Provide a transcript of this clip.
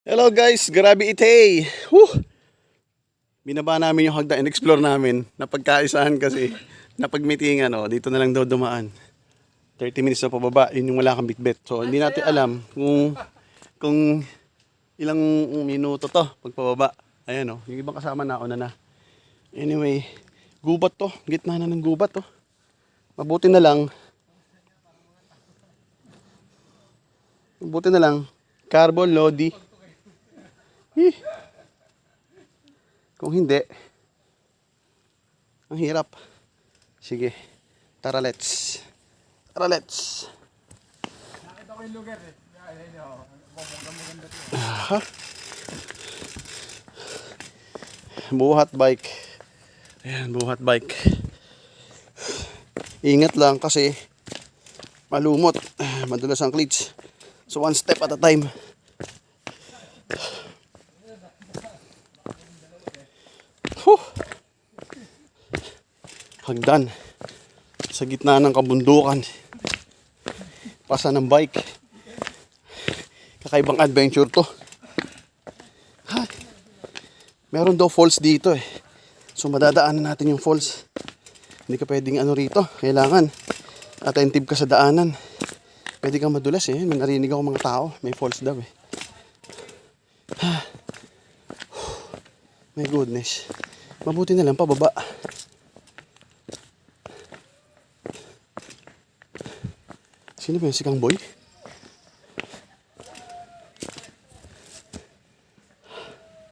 Hello guys, grabe itay. Whew. Binaba namin yung hagdan, in-explore namin. Napagkaisahan kasi, napagmeetingan, oh, dito na lang daw dumaan. 30 minutes na pababa, yun yung wala kang bitbit. So, hindi natin alam kung, kung ilang minuto to pagpababa. Ayan oh, yung ibang kasama na, una na. Anyway, gubat to, gitna na ng gubat to. Mabuti na lang, mabuti na lang, carbon lodi. Eh. Kung hindi, ang hirap. Sige, tara let's. Tara let's. Nakita ko yung lugar eh. Ayun yun. Maganda to. Ha? Buhat bike. Ayan, buhat bike. Ingat lang kasi malumot. Madulas ang cleats. So one step at a time. Huh. Hagdan. Sa gitna ng kabundukan. Pasa ng bike. Kakaibang adventure to. Ha? Meron daw falls dito eh. So madadaanan natin yung falls. Hindi ka pwedeng ano rito. Kailangan attentive ka sa daanan. Pwede kang madulas eh. May narinig ako mga tao. May falls daw eh. My goodness. Mabuti na lang pababa. Sino ba yun? Si Kang Boy?